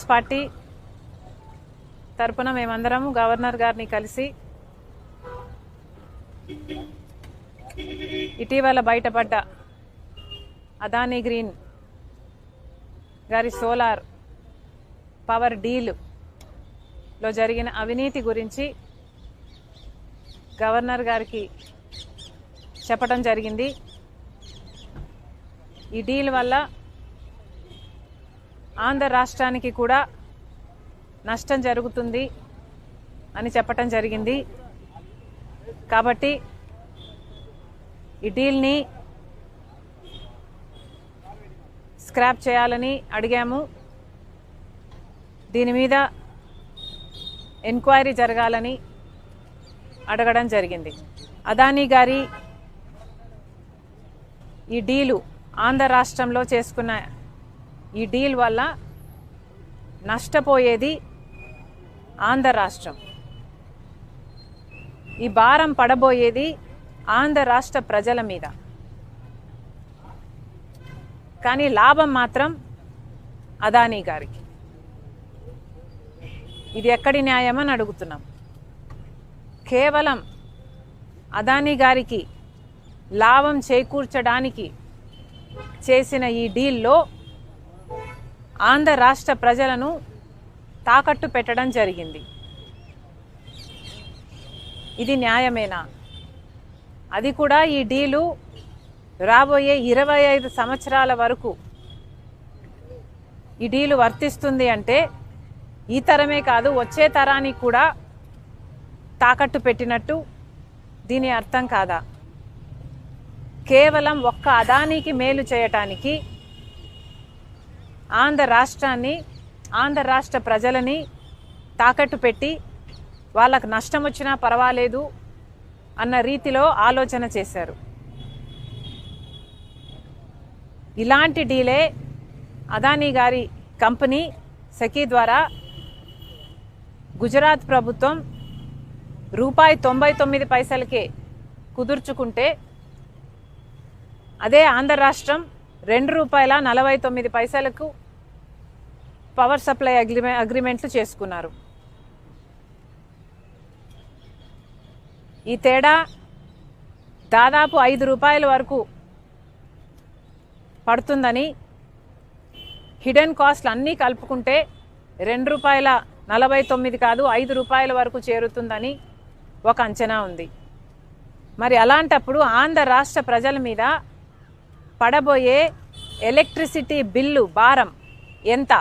Congress party తరపున మేమందరం governor గారిని కలిసి ఇటీవల బయటపడ్డ అదానీ గ్రీన్ గారి సోలార్ పవర్ డీల్లో జరిగిన అవినీతి గురించి గవర్నర్ గారికి చెప్పడం జరిగింది. ఈ డీల్ వల్ల ఆంధ్ర రాష్ట్రానికి కూడా నష్టం జరుగుతుంది అని చెప్పటం జరిగింది. కాబట్టి ఈ డీల్ని స్క్రాప్ చేయాలని అడిగాము. దీని మీద ఎంక్వైరీ జరగాలని అడగడం జరిగింది. అదానీ గారి ఈ డీలు ఆంధ్ర రాష్ట్రంలో చేసుకున్న ఈ డీల్ వల్ల నష్టపోయేది ఆంధ్ర రాష్ట్రం. ఈ భారం పడబోయేది ఆంధ్ర రాష్ట్ర ప్రజల మీద. కానీ లాభం మాత్రం అదానీ గారికి. ఇది ఎక్కడి న్యాయమని అడుగుతున్నాం. కేవలం అదానీ గారికి లాభం చేకూర్చడానికి చేసిన ఈ డీల్లో ఆంధ్ర రాష్ట్ర ప్రజలను తాకట్టు పెట్టడం జరిగింది. ఇది న్యాయమేనా? అది కూడా ఈ డీలు రాబోయే ఇరవై ఐదు సంవత్సరాల వరకు ఈ డీలు వర్తిస్తుంది అంటే ఈ తరమే కాదు వచ్చే తరానికి కూడా తాకట్టు పెట్టినట్టు దీని అర్థం కాదా? కేవలం ఒక్క అదానికి మేలు చేయటానికి ఆంధ్ర రాష్ట్రాన్ని ఆంధ్ర రాష్ట్ర ప్రజలని తాకట్టు పెట్టి వాళ్ళకు నష్టం వచ్చినా పర్వాలేదు అన్న రీతిలో ఆలోచన చేశారు. ఇలాంటి డీలే అదానీ గారి కంపెనీ సఖీ ద్వారా గుజరాత్ ప్రభుత్వం రూపాయి తొంభై తొమ్మిది పైసలకే కుదుర్చుకుంటే అదే ఆంధ్ర రాష్ట్రం రెండు రూపాయల నలభై తొమ్మిది పైసలకు పవర్ సప్లై అగ్రిమె అగ్రిమెంట్లు చేసుకున్నారు. ఈ తేడా దాదాపు ఐదు రూపాయల వరకు పడుతుందని హిడెన్ కాస్ట్లు అన్నీ కలుపుకుంటే రెండు రూపాయల నలభై తొమ్మిది కాదు ఐదు రూపాయల వరకు చేరుతుందని ఒక అంచనా ఉంది. మరి అలాంటప్పుడు ఆంధ్ర రాష్ట్ర ప్రజల మీద పడబోయే ఎలక్ట్రిసిటీ బిల్లు భారం ఎంత?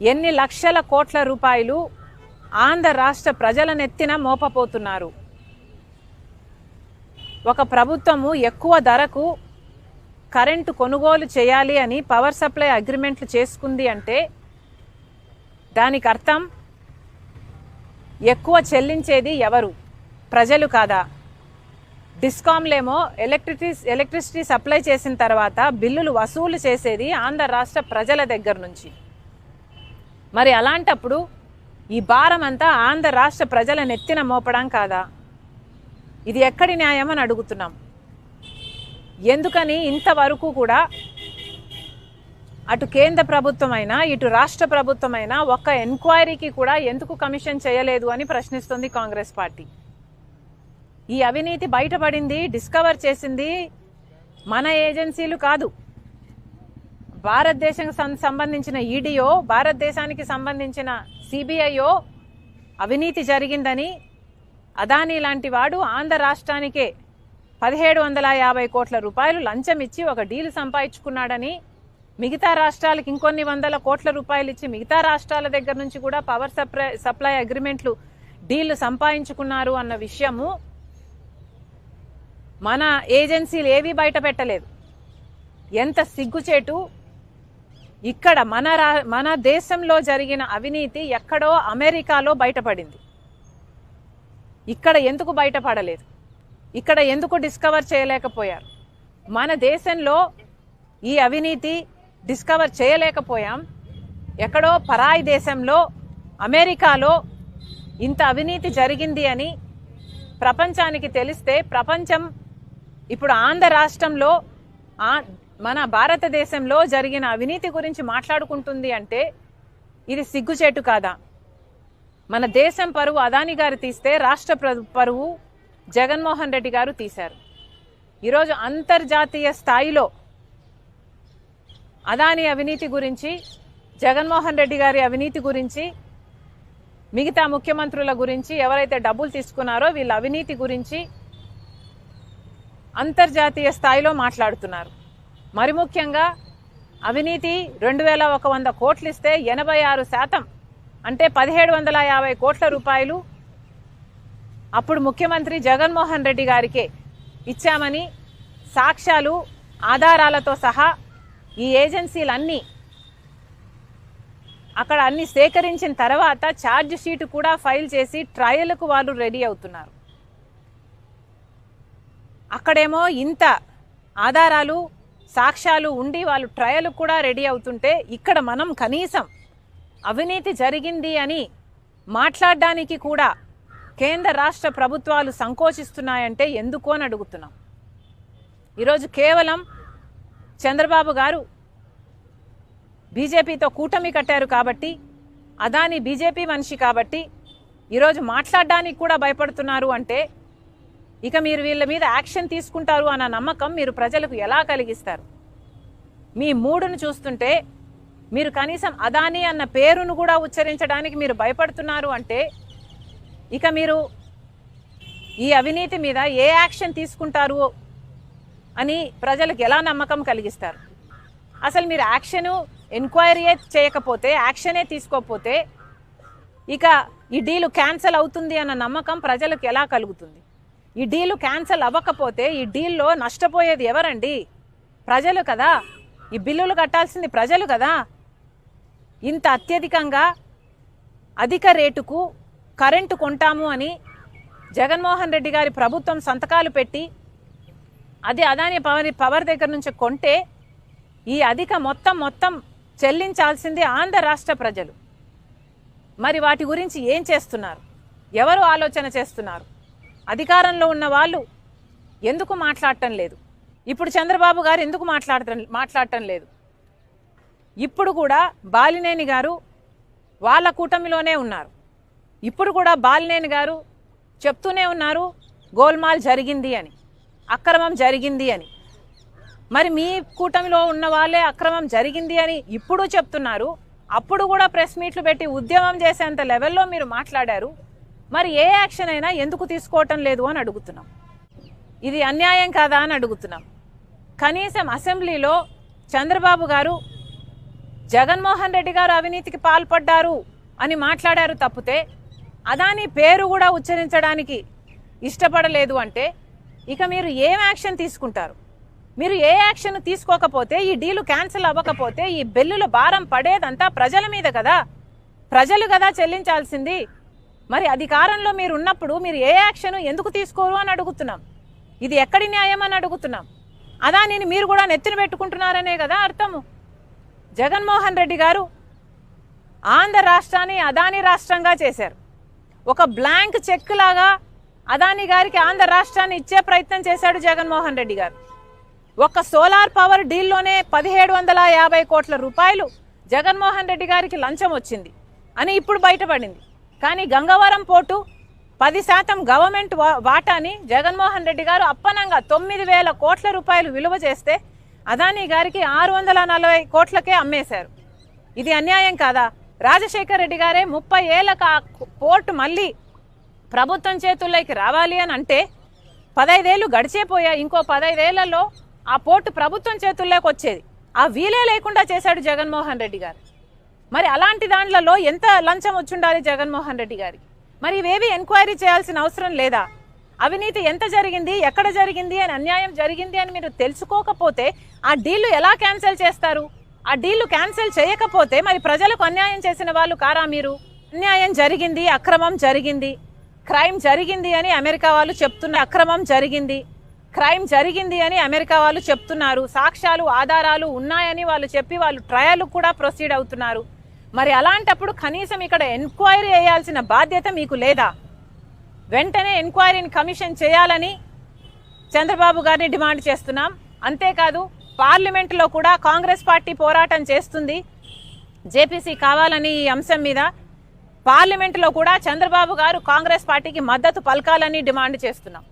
ఎన్ని లక్షల కోట్ల రూపాయలు ఆంధ్ర రాష్ట్ర ప్రజల నెత్తిన మోపపోతున్నారు. ఒక ప్రభుత్వము ఎక్కువ ధరకు కరెంటు కొనుగోలు చేయాలి అని పవర్ సప్లై అగ్రిమెంట్లు చేసుకుంది అంటే దానికి అర్థం ఎక్కువ చెల్లించేది ఎవరు? ప్రజలు కాదా? డిస్కామ్లేమో ఎలక్ట్రిసిటీ ఎలక్ట్రిసిటీ సప్లై చేసిన తర్వాత బిల్లులు వసూలు చేసేది ఆంధ్ర రాష్ట్ర ప్రజల దగ్గర నుంచి. మరి అలాంటప్పుడు ఈ భారం అంతా ఆంధ్ర రాష్ట్ర ప్రజల నెత్తిన మోపడం కాదా? ఇది ఎక్కడి న్యాయం అని అడుగుతున్నాం. ఎందుకని ఇంతవరకు కూడా అటు కేంద్ర ప్రభుత్వమైనా ఇటు రాష్ట్ర ప్రభుత్వమైనా ఒక్క ఎంక్వైరీకి కూడా ఎందుకు కమిషన్ చేయలేదు అని ప్రశ్నిస్తుంది కాంగ్రెస్ పార్టీ. ఈ అవినీతి బయటపడింది డిస్కవర్ చేసింది మన ఏజెన్సీలు కాదు. భారతదేశం సంబంధించిన ఈడీయో భారతదేశానికి సంబంధించిన సిబిఐయో అవినీతి జరిగిందని అదానీ లాంటి వాడు ఆంధ్ర రాష్ట్రానికే పదిహేడు వందల యాభై కోట్ల రూపాయలు లంచం ఇచ్చి ఒక డీల్ సంపాదించుకున్నాడని మిగతా రాష్ట్రాలకు ఇంకొన్ని వందల కోట్ల రూపాయలు ఇచ్చి మిగతా రాష్ట్రాల దగ్గర నుంచి కూడా పవర్ సప్లై సప్లై అగ్రిమెంట్లు డీళ్ళు సంపాదించుకున్నారు అన్న విషయము మన ఏజెన్సీలు ఏవీ బయట పెట్టలేదు. ఎంత సిగ్గుచేటు ఇక్కడ మన రా మన దేశంలో జరిగిన అవినీతి ఎక్కడో అమెరికాలో బయటపడింది. ఇక్కడ ఎందుకు బయటపడలేదు? ఇక్కడ ఎందుకు డిస్కవర్ చేయలేకపోయారు? మన దేశంలో ఈ అవినీతి డిస్కవర్ చేయలేకపోయాం. ఎక్కడో పరాయి దేశంలో అమెరికాలో ఇంత అవినీతి జరిగింది అని ప్రపంచానికి తెలిస్తే ప్రపంచం ఇప్పుడు ఆంధ్ర రాష్ట్రంలో మన భారతదేశంలో జరిగిన అవినీతి గురించి మాట్లాడుకుంటుంది అంటే ఇది సిగ్గుచేటు కాదా? మన దేశం పరువు అదాని గారు తీస్తే రాష్ట్ర పరువు జగన్మోహన్ రెడ్డి గారు తీశారు. ఈరోజు అంతర్జాతీయ స్థాయిలో అదాని అవినీతి గురించి జగన్మోహన్ రెడ్డి గారి అవినీతి గురించి మిగతా ముఖ్యమంత్రుల గురించి ఎవరైతే డబ్బులు తీసుకున్నారో వీళ్ళ అవినీతి గురించి అంతర్జాతీయ స్థాయిలో మాట్లాడుతున్నారు. మరి ముఖ్యంగా అవినీతి రెండు వేల ఒక వంద కోట్లు ఇస్తే ఎనభై ఆరు శాతం అంటే పదిహేడు వందల యాభై కోట్ల రూపాయలు అప్పుడు ముఖ్యమంత్రి జగన్మోహన్ రెడ్డి గారికే ఇచ్చామని సాక్ష్యాలు ఆధారాలతో సహా ఈ ఏజెన్సీలన్నీ అక్కడ అన్ని సేకరించిన తర్వాత ఛార్జ్ షీట్ కూడా ఫైల్ చేసి ట్రయల్కు వాళ్ళు రెడీ అవుతున్నారు. అక్కడేమో ఇంత ఆధారాలు సాక్ష్యాలు ఉండి వాళ్ళు ట్రయల్ కూడా రెడీ అవుతుంటే ఇక్కడ మనం కనీసం అవినీతి జరిగింది అని మాట్లాడడానికి కూడా కేంద్ర రాష్ట్ర ప్రభుత్వాలు సంకోచిస్తున్నాయంటే ఎందుకు అని అడుగుతున్నాం. ఈరోజు కేవలం చంద్రబాబు గారు బీజేపీతో కూటమి కట్టారు కాబట్టి అదాని బీజేపీ మనిషి కాబట్టి ఈరోజు మాట్లాడడానికి కూడా భయపడుతున్నారు అంటే ఇక మీరు వీళ్ళ మీద యాక్షన్ తీసుకుంటారు అన్న నమ్మకం మీరు ప్రజలకు ఎలా కలిగిస్తారు? మీ మూడును చూస్తుంటే మీరు కనీసం అదాని అన్న పేరును కూడా ఉచ్చరించడానికి మీరు భయపడుతున్నారు అంటే ఇక మీరు ఈ అవినీతి మీద ఏ యాక్షన్ తీసుకుంటారు అని ప్రజలకు ఎలా నమ్మకం కలిగిస్తారు? అసలు మీరు యాక్షను ఎంక్వైరీయే చేయకపోతే యాక్షనే తీసుకోకపోతే ఇక ఈ డీలు క్యాన్సిల్ అవుతుంది అన్న నమ్మకం ప్రజలకు ఎలా కలుగుతుంది? ఈ డీలు క్యాన్సిల్ అవ్వకపోతే ఈ డీల్లో నష్టపోయేది ఎవరండి? ప్రజలు కదా. ఈ బిల్లులు కట్టాల్సింది ప్రజలు కదా. ఇంత అత్యధికంగా అధిక రేటుకు కరెంటు కొంటాము అని జగన్మోహన్ రెడ్డి గారి ప్రభుత్వం సంతకాలు పెట్టి అది అదాని పవర్ పవర్ దగ్గర నుంచి కొంటే ఈ అధిక మొత్తం మొత్తం చెల్లించాల్సింది ఆంధ్ర రాష్ట్ర ప్రజలు. మరి వాటి గురించి ఏం చేస్తున్నారు? ఎవరు ఆలోచన చేస్తున్నారు? అధికారంలో ఉన్న వాళ్ళు ఎందుకు మాట్లాడటం లేదు? ఇప్పుడు చంద్రబాబు గారు ఎందుకు మాట్లాడటం మాట్లాడటం లేదు? ఇప్పుడు కూడా బాలినేని గారు వాళ్ళ కూటమిలోనే ఉన్నారు. ఇప్పుడు కూడా బాలినేని గారు చెప్తూనే ఉన్నారు గోల్మాల్ జరిగింది అని అక్రమం జరిగింది అని. మరి మీ కూటమిలో ఉన్న వాళ్ళే అక్రమం జరిగింది అని ఇప్పుడు చెప్తున్నారు. అప్పుడు కూడా ప్రెస్ మీట్లు పెట్టి ఉద్యమం చేసేంత లెవెల్లో మీరు మాట్లాడారు. మరి ఏ యాక్షన్ అయినా ఎందుకు తీసుకోవటం లేదు అని అడుగుతున్నాం. ఇది అన్యాయం కాదా అని అడుగుతున్నాం. కనీసం అసెంబ్లీలో చంద్రబాబు గారు జగన్మోహన్ రెడ్డి గారు అవినీతికి పాల్పడ్డారు అని మాట్లాడారు తప్పితే అదాని పేరు కూడా ఉచ్చరించడానికి ఇష్టపడలేదు అంటే ఇక మీరు ఏం యాక్షన్ తీసుకుంటారు? మీరు ఏ యాక్షన్ తీసుకోకపోతే ఈ డీలు క్యాన్సిల్ అవ్వకపోతే ఈ బిల్లుల భారం పడేదంతా ప్రజల మీద కదా? ప్రజలు కదా చెల్లించాల్సింది? మరి అధికారంలో మీరు ఉన్నప్పుడు మీరు ఏ యాక్షన్ ఎందుకు తీసుకోరు అని అడుగుతున్నాం. ఇది ఎక్కడి న్యాయం అని అడుగుతున్నాం. అదానిని మీరు కూడా నెత్తిన పెట్టుకుంటున్నారనే కదా అర్థము. జగన్మోహన్ రెడ్డి గారు ఆంధ్ర రాష్ట్రాన్ని అదాని రాష్ట్రంగా చేశారు. ఒక బ్లాంక్ చెక్ లాగా అదాని గారికి ఆంధ్ర రాష్ట్రాన్ని ఇచ్చే ప్రయత్నం చేశాడు జగన్మోహన్ రెడ్డి గారు. ఒక సోలార్ పవర్ డీల్లోనే పదిహేడు వందల యాభై కోట్ల రూపాయలు జగన్మోహన్ రెడ్డి గారికి లంచం వచ్చింది. అని ఇప్పుడు బయటపడింది. కానీ గంగవరం పోర్టు పది శాతం గవర్నమెంట్ వా- వాటాని జగన్మోహన్ రెడ్డి గారు అప్పనంగా తొమ్మిది వేల కోట్ల రూపాయలు విలువ చేస్తే అదానీ గారికి ఆరు వందల నలభై కోట్లకే అమ్మేశారు. ఇది అన్యాయం కాదా? రాజశేఖర్ రెడ్డి గారే ముప్పై ఏళ్ళకు ఆ పోర్టు మళ్ళీ ప్రభుత్వం చేతుల్లోకి రావాలి అని అంటే పదైదేళ్ళు గడిచేపోయాయి ఇంకో పదైదేళ్ళలో ఆ పోర్టు ప్రభుత్వం చేతుల్లోకి వచ్చేది. ఆ వీలే లేకుండా చేశాడు జగన్మోహన్ రెడ్డి గారు. మరి అలాంటి దాంట్లలో ఎంత లంచం వచ్చుండాలి జగన్మోహన్ రెడ్డి గారికి? మరి ఇవేవి ఎంక్వైరీ చేయాల్సిన అవసరం లేదా? అవినీతి ఎంత జరిగింది? ఎక్కడ జరిగింది? అని అన్యాయం జరిగింది అని మీరు తెలుసుకోకపోతే ఆ డీళ్ళు ఎలా క్యాన్సిల్ చేస్తారు? ఆ డీళ్ళు క్యాన్సిల్ చేయకపోతే మరి ప్రజలకు అన్యాయం చేసిన వాళ్ళు కారా మీరు? అన్యాయం జరిగింది అక్రమం జరిగింది. క్రైమ్ జరిగింది అని అమెరికా వాళ్ళు చెప్తున్న అక్రమం జరిగింది. క్రైమ్ జరిగింది అని అమెరికా వాళ్ళు చెప్తున్నారు. సాక్ష్యాలు ఆధారాలు ఉన్నాయని వాళ్ళు చెప్పి వాళ్ళు ట్రయల్ కూడా ప్రొసీడ్ అవుతున్నారు. మరి అలాంటప్పుడు కనీసం ఇక్కడ ఎంక్వైరీ చేయాల్సిన బాధ్యత మీకు లేదా? వెంటనే ఎంక్వైరీని కమిషన్ చేయాలని చంద్రబాబు గారిని డిమాండ్ చేస్తున్నాం. అంతేకాదు పార్లమెంటులో కూడా కాంగ్రెస్ పార్టీ పోరాటం చేస్తుంది. జేపీసీ కావాలని ఈ అంశం మీద పార్లమెంటులో కూడా చంద్రబాబు గారు కాంగ్రెస్ పార్టీకి మద్దతు పలకాలని డిమాండ్ చేస్తున్నాం.